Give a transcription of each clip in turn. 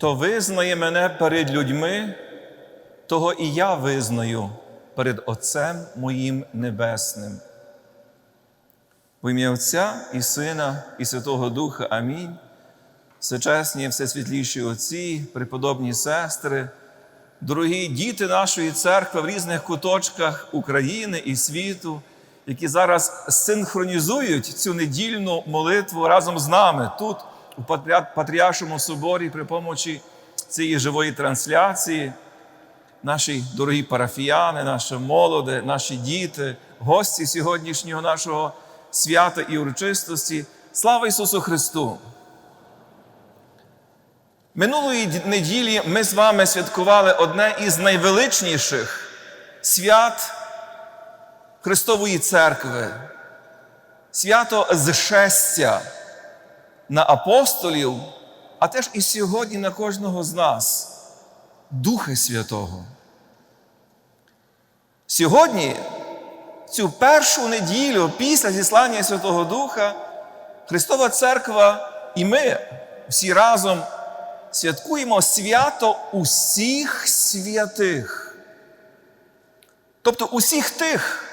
Хто визнає мене перед людьми, того і я визнаю перед Отцем моїм Небесним. В ім'я Отця і Сина, і Святого Духа Амінь. Всечесні, всесвітліші отці, преподобні сестри, дорогі діти нашої церкви в різних куточках України і світу, які зараз синхронізують цю недільну молитву разом з нами тут, у Патріаршому соборі, при помочі цієї живої трансляції. Наші дорогі парафіяни, наше молоде, наші діти, гості сьогоднішнього нашого свята і урочистості. Слава Ісусу Христу! Минулої неділі ми з вами святкували одне із найвеличніших свят Христової Церкви, свято зшестя на апостолів, а теж і сьогодні на кожного з нас, Духа Святого. Сьогодні, цю першу неділю після зіслання Святого Духа, Христова Церква і ми всі разом святкуємо свято усіх святих. Тобто усіх тих,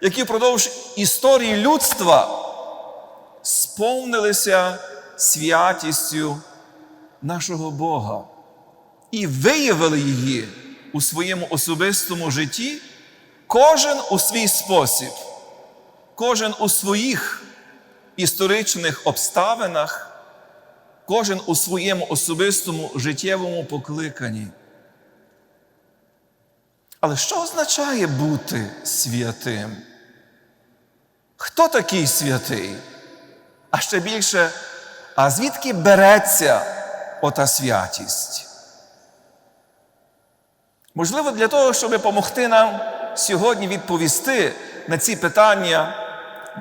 які впродовж історії людства сповнилися святістю нашого Бога і виявили її у своєму особистому житті, кожен у свій спосіб, кожен у своїх історичних обставинах кожен у своєму особистому життєвому покликанні. Але що означає бути святим? Хто такий святий? А ще більше, а звідки береться ота святість? Можливо, для того, щоб допомогти нам сьогодні відповісти на ці питання,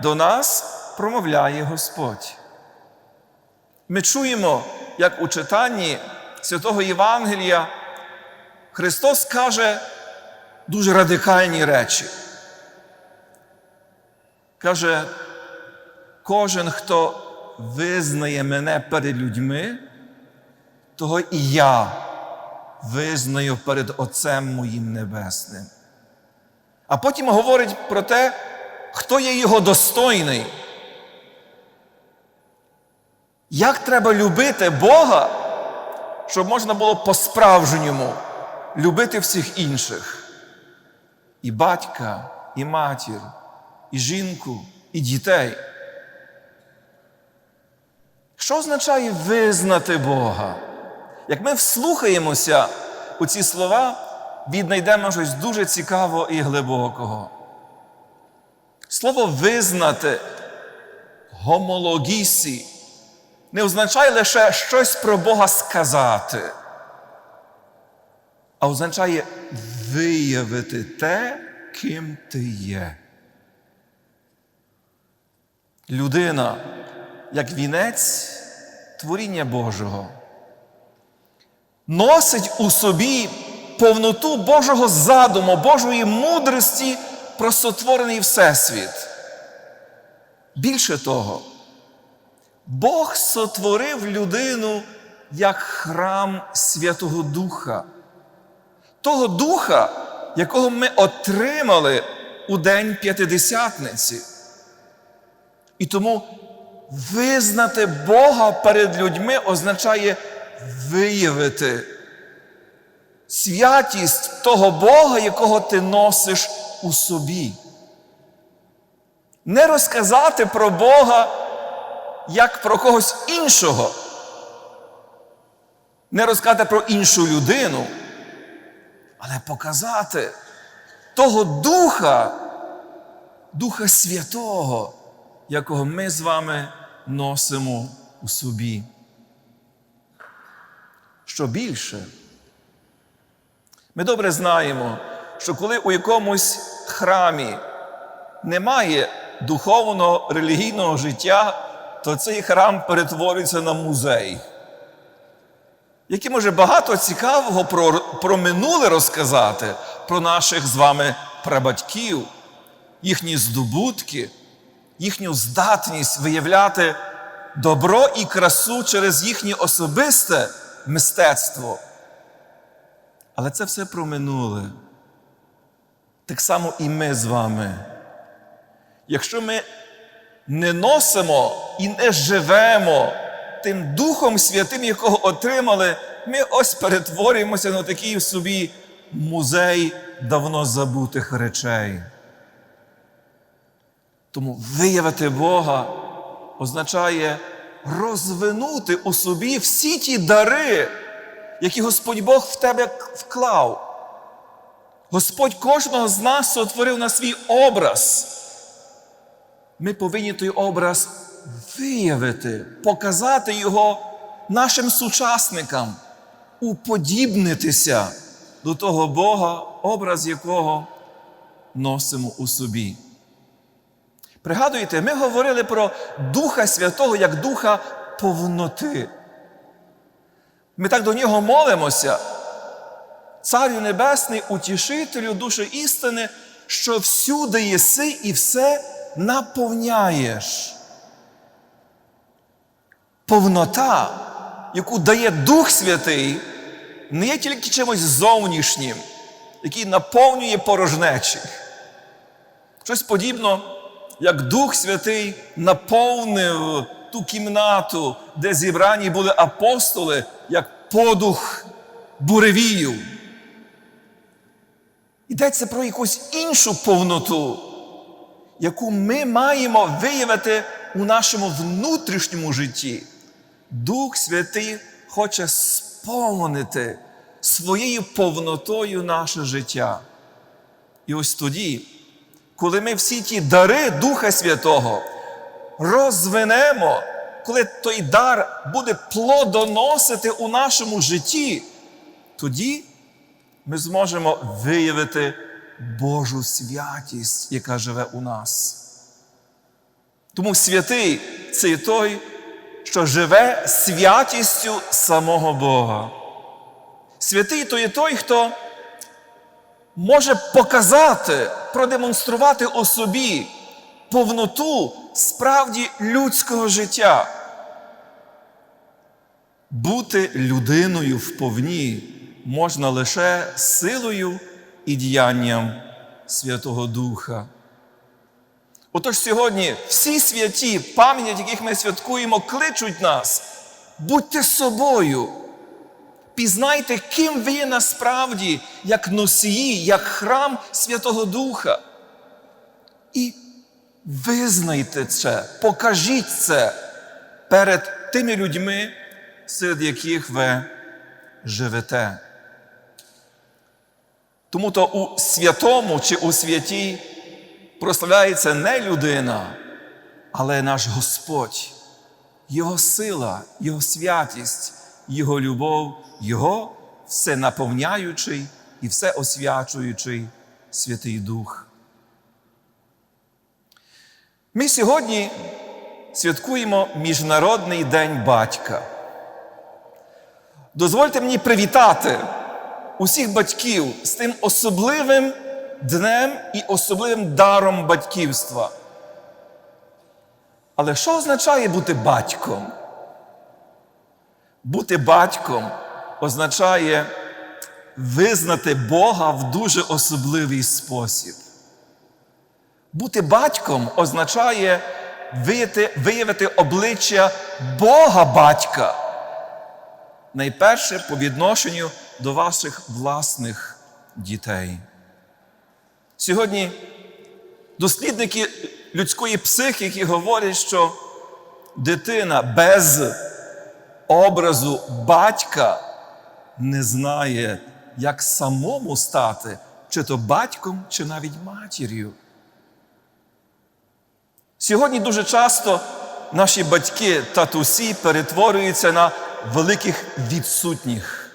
до нас промовляє Господь. Ми чуємо, як у читанні святого Євангелія Христос каже дуже радикальні речі. Каже, кожен, хто визнає мене перед людьми, того і я визнаю перед Отцем моїм Небесним. А потім говорить про те, хто є його достойний. Як треба любити Бога, щоб можна було по-справжньому любити всіх інших? І батька, і матір, і жінку, і дітей. Що означає визнати Бога? Як ми вслухаємося у ці слова, віднайдемо щось дуже цікавого і глибокого. Слово визнати гомологісі не означає лише щось про Бога сказати, а означає виявити те, ким ти є. Людина, як вінець творіння Божого, носить у собі повноту Божого задуму, Божої мудрості про сотворений Всесвіт. Більше того, Бог сотворив людину як храм Святого Духа, того Духа, якого ми отримали у День П'ятидесятниці. І тому визнати Бога перед людьми означає виявити святість того Бога, якого ти носиш у собі. Не розказати про Бога як про когось іншого. Не розказати про іншу людину, але показати того Духа, Духа Святого, якого ми з вами носимо у собі. Що більше, ми добре знаємо, що коли у якомусь храмі немає духовного релігійного життя, то цей храм перетворюється на музей, який може багато цікавого про, про минуле розказати, про наших з вами прабатьків, їхні здобутки, їхню здатність виявляти добро і красу через їхнє особисте мистецтво. Але це все про минуле. Так само і ми з вами. Якщо ми не носимо і не живемо тим Духом Святим, якого отримали, ми ось перетворюємося на такий собі музей давно забутих речей. Тому виявити Бога означає розвинути у собі всі ті дари, які Господь Бог в тебе вклав. Господь кожного з нас сотворив на свій образ. Ми повинні той образ виявити, показати його нашим сучасникам, уподібнитися до того Бога, образ якого носимо у собі. Пригадуєте, ми говорили про Духа Святого як Духа повноти. Ми так до нього молимося. Царю Небесний, утішителю душі істини, що всюди єси і все наповняєш. Повнота, яку дає Дух Святий, не є тільки чимось зовнішнім, який наповнює порожнечі. Щось подібно, як Дух Святий наповнив ту кімнату, де зібрані були апостоли, як подух буревію. Йдеться про якусь іншу повноту, яку ми маємо виявити у нашому внутрішньому житті. Дух Святий хоче сповнити своєю повнотою наше життя. І ось тоді, коли ми всі ті дари Духа Святого розвинемо, коли той дар буде плодоносити у нашому житті, тоді ми зможемо виявити Божу святість, яка живе у нас. Тому святий це той, що живе святістю самого Бога. Святий то є той, хто може показати, продемонструвати у собі повноту справді людського життя. Бути людиною вповні можна лише силою і діянням Святого Духа. Отож сьогодні всі святі, пам'ять, яких ми святкуємо, кличуть нас. Будьте собою. Пізнайте, ким ви є насправді, як носії, як храм Святого Духа. І визнайте це, покажіть це перед тими людьми, серед яких ви живете. Тому то у святому чи у святій прославляється не людина, але наш Господь, Його сила, Його святість, Його любов, Його всенаповняючий і всеосвячуючий Святий Дух. Ми сьогодні святкуємо Міжнародний день батька. Дозвольте мені привітати усіх батьків з тим особливим днем і особливим даром батьківства. Але що означає бути батьком? Бути батьком означає визнати Бога в дуже особливий спосіб. Бути батьком означає виявити, виявити обличчя Бога батька. Найперше по відношенню до ваших власних дітей. Сьогодні дослідники людської психіки говорять, що дитина без образу батька не знає, як самому стати, чи то батьком, чи навіть матір'ю. Сьогодні дуже часто наші батьки, татусі перетворюються на великих відсутніх.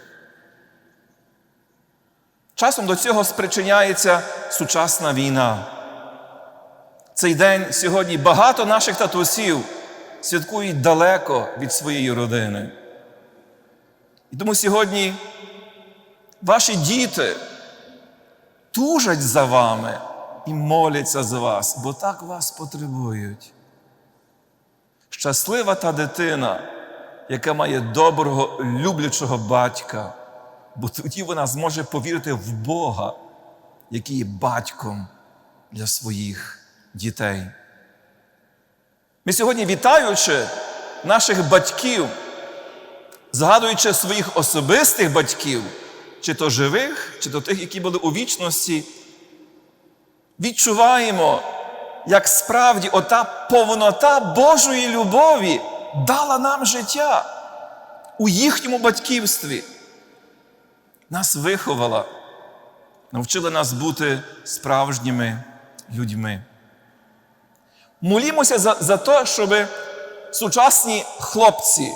Часом до цього спричиняється сучасна війна. Цей день сьогодні багато наших татусів святкують далеко від своєї родини. І тому сьогодні ваші діти тужать за вами і моляться за вас, бо так вас потребують. Щаслива та дитина, яка має доброго, люблячого батька, бо тоді вона зможе повірити в Бога, який є батьком для своїх дітей. Ми сьогодні, вітаючи наших батьків, згадуючи своїх особистих батьків, чи то живих, чи то тих, які були у вічності, відчуваємо, як справді ота повнота Божої любові дала нам життя у їхньому батьківстві. Нас виховала, навчила нас бути справжніми людьми. Молімося за, за те, щоб сучасні хлопці,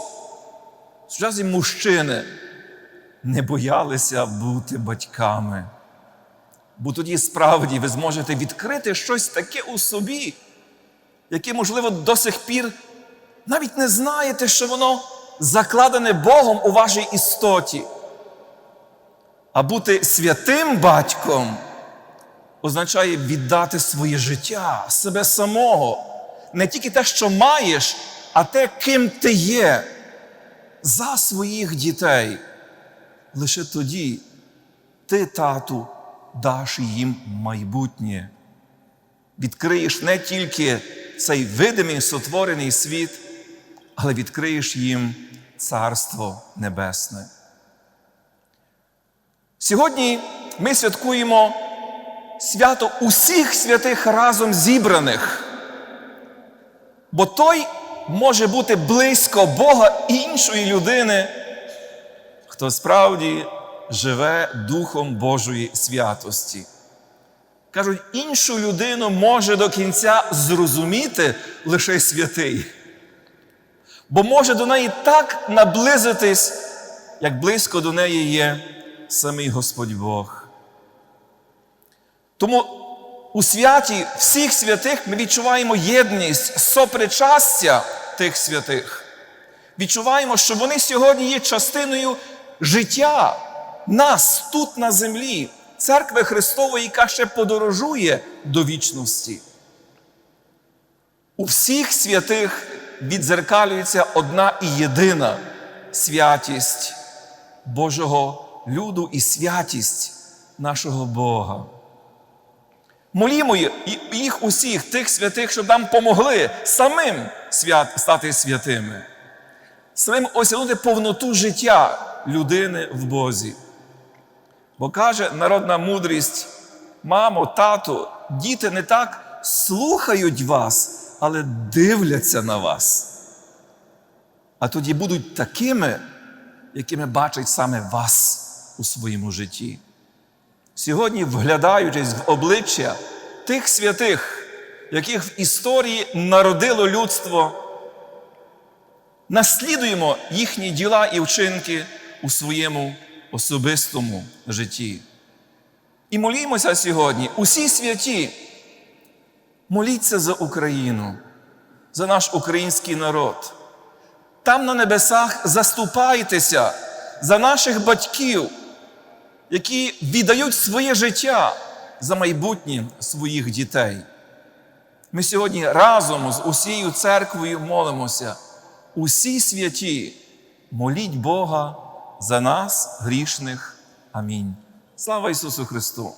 сучасні мужчини не боялися бути батьками. Бо тоді справді ви зможете відкрити щось таке у собі, яке, можливо, до сих пір навіть не знаєте, що воно закладене Богом у вашій істоті. А бути святим батьком означає віддати своє життя, себе самого, не тільки те, що маєш, а те, ким ти є, за своїх дітей. Лише тоді ти, тату, даш їм майбутнє. Відкриєш не тільки цей видимий сотворений світ, але відкриєш їм Царство Небесне. Сьогодні ми святкуємо свято усіх святих разом зібраних, бо той може бути близько Бога іншої людини, хто справді живе Духом Божої святості. Кажуть, іншу людину може до кінця зрозуміти лише святий, бо може до неї так наблизитись, як близько до неї є самий Господь Бог. Тому у святі всіх святих ми відчуваємо єдність, сопричастя тих святих. Відчуваємо, що вони сьогодні є частиною життя нас тут на землі, церкви Христової, яка ще подорожує до вічності. У всіх святих відзеркалюється одна і єдина святість Божого люду і святість нашого Бога. Молімо їх усіх, тих святих, щоб нам помогли самим свят, стати святими, самим осягнути повноту життя людини в Бозі. Бо каже народна мудрість, мамо, тату, діти не так слухають вас, але дивляться на вас. А тоді будуть такими, якими бачать саме вас у своєму житті. Сьогодні, вглядаючись в обличчя тих святих, яких в історії народило людство, наслідуємо їхні діла і вчинки у своєму особистому житті. І молімося сьогодні, усі святі, моліться за Україну, за наш український народ. Там на небесах заступайтеся за наших батьків, які віддають своє життя за майбутнє своїх дітей. Ми сьогодні разом з усією церквою молимося. Усі святі, моліть Бога за нас, грішних. Амінь. Слава Ісусу Христу!